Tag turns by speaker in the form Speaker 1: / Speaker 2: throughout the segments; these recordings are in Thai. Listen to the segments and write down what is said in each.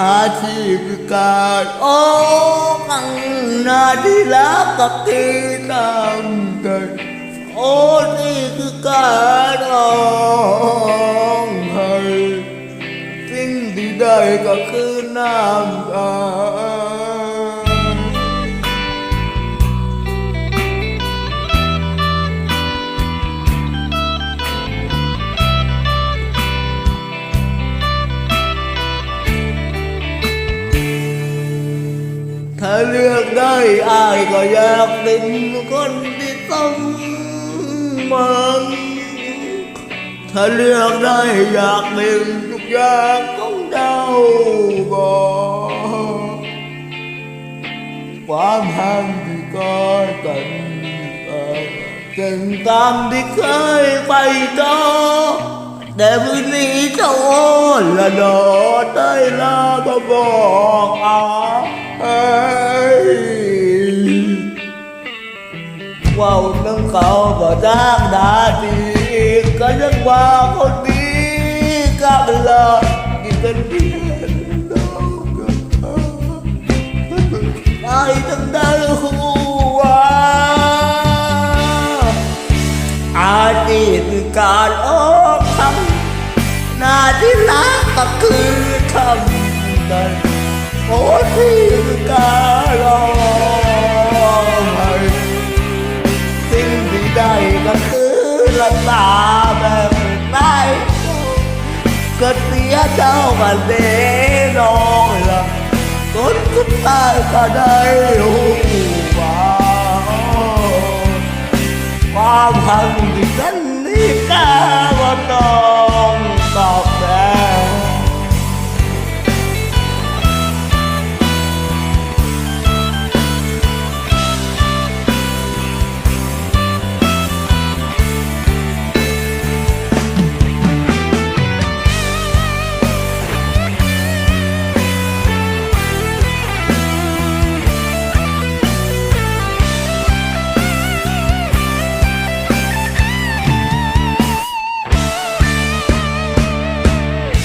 Speaker 1: อาชีพการโอ้กังนาดีลักกับที่ทำกันโอ้นี่คือการร้องให้สิ่งที่ได้ก็คือน้ำตา ถ้าเลือกได้อายก็อยากเป็นคนที่ต้องมันถ้าเลือกได้อยากเป็น ว่างของเจ้าก็ความหังที่ก้อยกันถึงตามที่เคยไปต่อแต่วันนี้เจ้าละดอได้ก็ยว่าวน้ำเขาบ่จ้างดาดีก็ยังว่าคนดีกับลากินกันเพียน้องกับเขาได้ทั้งได้หัวอาดีตการออกคำหน้าที่รักก็คือทำกัน โอ้ที่การร้องไห้สิ่งที่ได้ก็คือละตาแบบไหนก็เสียเจ้ามาเดนองละคนสุดท้ายก็ได้หู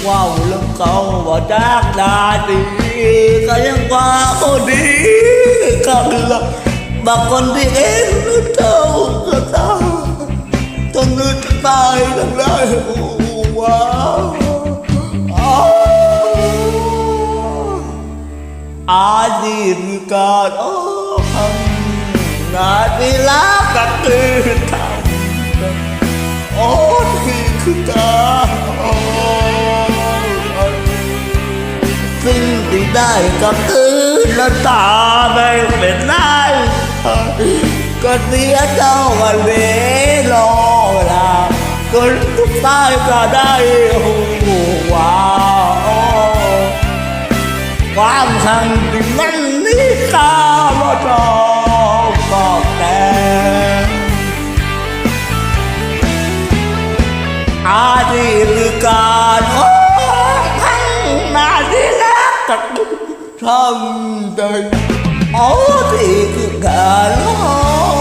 Speaker 1: ว้าวลงเขาว่าจากดาดีก็ยังว่าคนดีกันละบางคนที่เอ็นเท่าก็ตาจนนึกตายทั้งได้ว้าวอาดีตการโอ้ทำนาดีลักก็คื ที่ได้ก็คือน้ำตาไม่เป็นได้ก็เสียเจ้าวันเวลอลาคนทุกตายก็ได้หูว่าความทังที่มันนี่ข้าบ่ต้อ กัดทำได้โอ้ที่คือการร้อ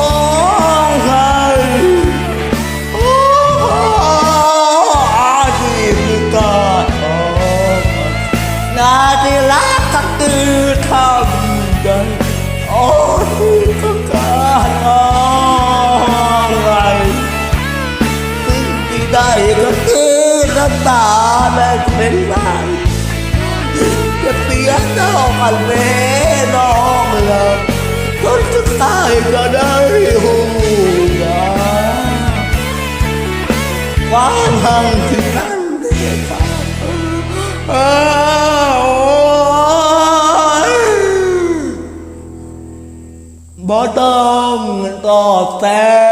Speaker 1: เจ้ากันเวน้องละคนสุดท้ายก็ได้หูยาความหังที่นั้นได้ขาดอ้าวบ่ต้องตอบแทน